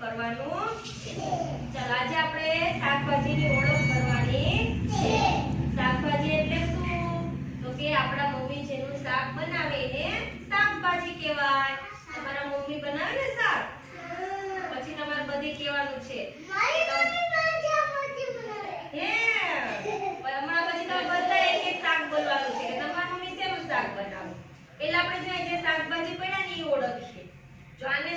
કરવાનું. ચાલો આજે આપણે શાકભાજીની ઓળખ કરવાની. છે શાકભાજી એટલે શું? તો કે આપણા મમ્મી જેનું શાક બનાવે એને શાકભાજી કહેવાય. તમારા મમ્મી બનાવે ને શાક? પછી તમારે બધે કહેવાનું છે. હે? હમણાં પછી તમે બધા એક એક શાક બોલવાનું છે કે તમારી મમ્મી શેનું શાક બનાવો? એટલે આપણે જોઈએ જે શાકભાજી પડ્યા ને એ ઓળખીએ જો આને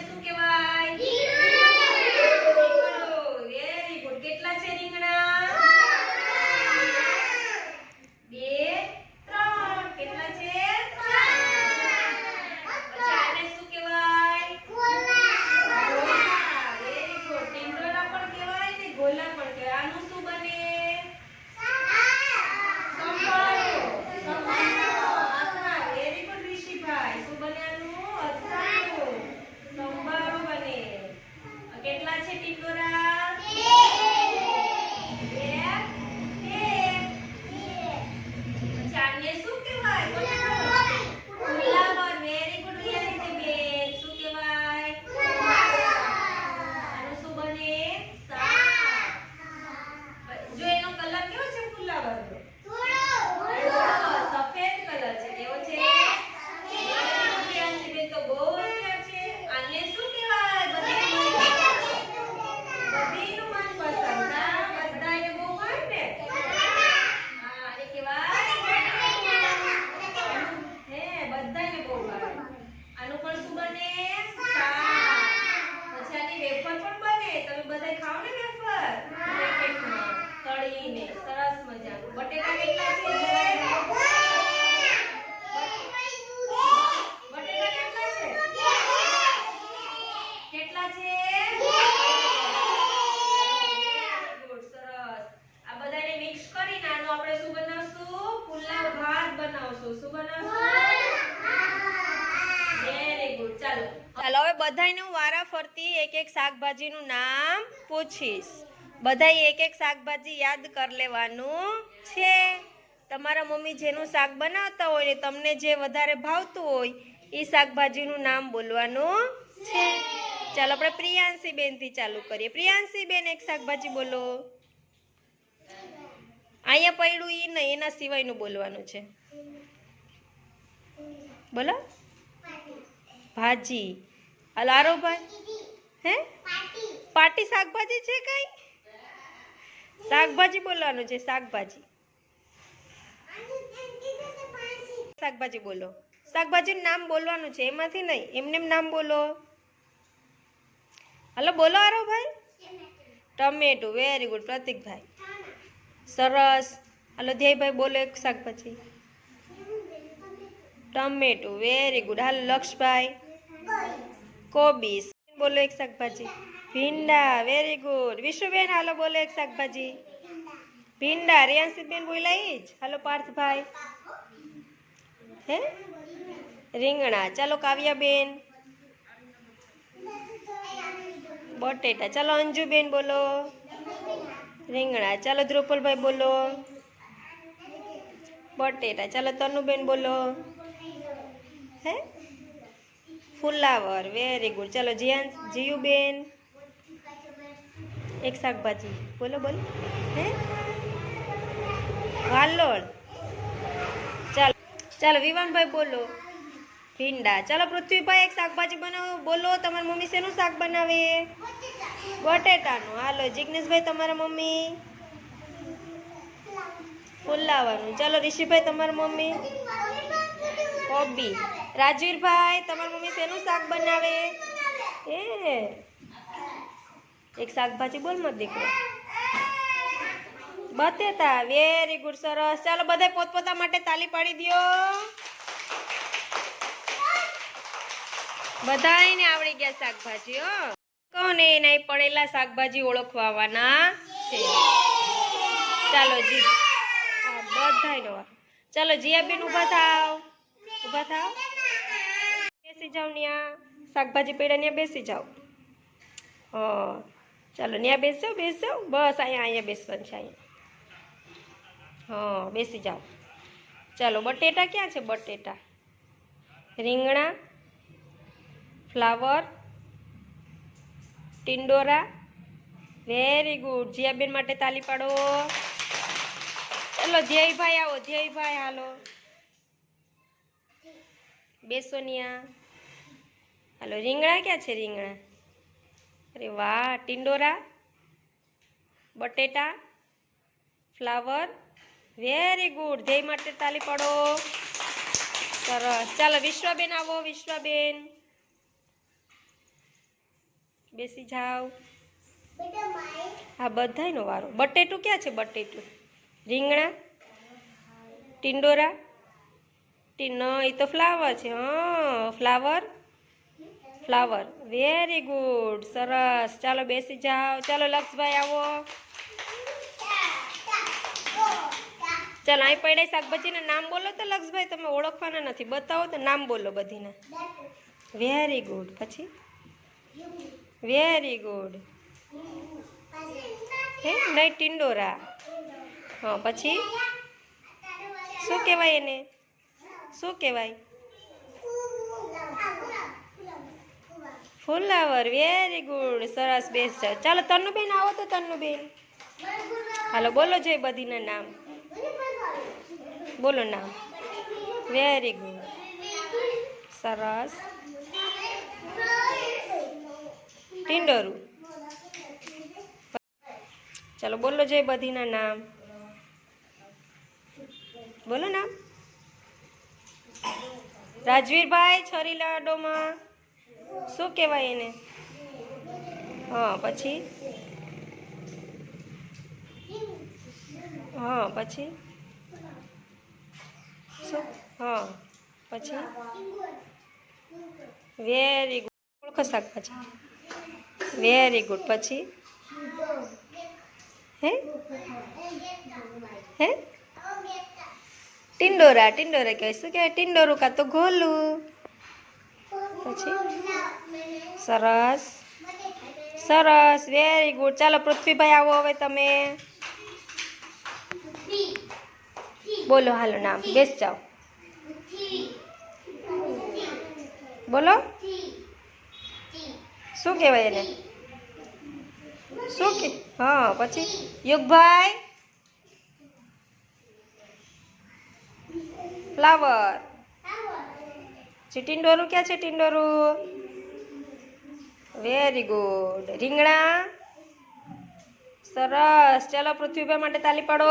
ચાલો. ચાલો, હવે બધાને હું વારા ફરતી એક એક શાકભાજીનું નામ પૂછીશ. બધાય એક એક શાકભાજી યાદ કરી લેવાનું છે. તમારા મમ્મી જેનું શાક બનાવતા હોય ને તમને જે વધારે ભાવતું હોય એ શાકભાજીનું નામ બોલવાનું છે. ચાલો, આપણે પ્રિયાંશી બેનથી ચાલુ કરીએ. પ્રિયાંશી બેન એક શાકભાજી બોલો. અહીંયા પડ્યું એ નહીં, એના સિવાયનું બોલવાનું છે. બોલો. ભાજી. હાલો આરોભાઈ હે? પાટી શાકભાજી છે કઈ? શાકભાજી બોલવાનું છે, શાકભાજી. શાકભાજી બોલો. શાકભાજીનું નામ બોલવાનું છે, એમાંથી નહીં. એમને એમ નામ બોલો. હાલો, બોલો આરોભાઈ ટમેટું વેરી ગુડ પ્રતિકભાઈ. સરસ. હાલો, ધ્યેયભાઈ, બોલો એક શાકભાજી. ટમેટું વેરી ગુડ હાલો લક્ષભાઈ કોબીસ બોલો એક શાકભાજી ભીંડા વેરી ગુડ વિશુબેન હાલો બોલો એક શાકભાજી ભીંડા રિયાંશીબેન બોલ્યા ઈ જ હાલો પાર્થભાઈ હે રીંગણા ચાલો કાવ્યાબેન બટેટા ચાલો અંજુબેન બોલો રીંગણા ચાલો ધ્રુપલભાઈ બોલો બટેટા ચાલો તનુબેન બોલો હે? ફુલાવર વેરી ગુડ ચાલો, જીયાન, જીયુબેન. એક શાકભાજી. બોલો બોલો. હે? વાલોડ. ચાલો ચાલો, વિવાનભાઈ બોલો. ભીંડા. ચાલો, પૃથ્વીભાઈ એક શાકભાજી બનાવો. બોલો, તમારી મમ્મી શેનું શાક બનાવે? બટેટાનું. હાલો, જિગ્નેશભાઈ, તમારા મમ્મી? ફુલાવાનું ચાલો, ઋષિભાઈ, તમારા મમ્મી? કોબી. રાજવીરભાઈ, તમારી મમ્મી શેનું શાક બનાવે? એ. એક શાકભાજી બોલ મત દીકરો બતેતા વેરી ગુડ સરસ. ચાલો બધા પોતપોતા માટે તાલી પાડી દ્યો. બધાયને આવડી ગયા શાકભાજી, હો. કોને એના પડેલા શાકભાજી ઓળખવાના છે? ચાલો જી. હા, બધાયનો ચાલો જીયાબેન ઊભા થાવ. ઊભા થાવ બેસી જાઓ ન્યા. શાકભાજી પેડા ન્યા બેસી જાઓ. હા, ચાલો ન્યા બેસો બેસો. બસ અહીંયા અહીંયા બેસવાનું છે અહીંયા. હા, બેસી જાઓ. ચાલો, બટેટા ક્યાં છે બટેટા? રીંગણા, ફ્લાવર, ટિંડોરા. Very good. જીયાબેન માટે તાલી પાડો. ચાલો, ધ્યેયભાઈ આવો, ધ્યેયભાઈ, હાલો. બેસોનિયા હાલો, રીંગણા ક્યાં છે, રીંગણા? અરે વાહ, ટિંડોરા, બટેટા, ફ્લાવર વેરી ગુડ જય માટે તાલી પડો. સરસ. ચાલો, વિશ્વાબેન આવો, વિશ્વાબેન. બેસી જાઓ. હા, બધાયનો વારો. બટેટું ક્યાં છે, બટેટું? રીંગણા, ટિંડોરા ન એ તો ફ્લાવર છે, હા ફ્લાવર ફ્લાવર વેરી ગુડ સરસ. ચાલો બેસી જાઓ. ચાલો લક્ષભાઈ આવો. ચાલો, અહીં પડે શાકભાજીના નામ બોલો તો લક્ષભાઈ, તમે ઓળખવાના નથી. બતાવો તો નામ બોલો બધીના. વેરી ગુડ પછી? વેરી ગુડ હે? નહીં, ટિંડોરા. હા, પછી? શું કહેવાય એને? શું કહેવાય? ફુલાવર વેરી ગુડ સરસ બેસ્ટ ચાલો, તન્નુબેન આવો તો, તન્નુબેન. હાલો, બોલો જય બધીના નામ. બોલો નામ. વેરી ગુડ સરસ. ટિંડોરું. ચાલો, બોલો જય બધીના નામ. બોલો નામ. રાજવીરભાઈ છરી લાડોમાં શું કહેવાય એને? હા, પછી? હા, પછી? શું? હા, પછી? વેરી ગુડ ઓળખો શાકભાજી વેરી ગુડ પછી? હે? હે? ટિંડોરા ટિંડોરા કહેવાય. શું કહેવાય? ટિંડોરું કાં તો ગોલું પછી? સરસ. સરસ. વેરી ગુડ ચાલો, પૃથ્વીભાઈ આવો હવે તમે. બોલો હાલો નામ. બેસ જાઓ. બોલો. શું કહેવાય એને? શું કે? હા, પછી? યુગભાઈ? ફ્લાવર ટિંડોરું ક્યાં છે ટિંડોરું વેરી ગુડ રીંગણા સરસ ચાલો પૃથ્વીભાઈ માટે તાલી પાડો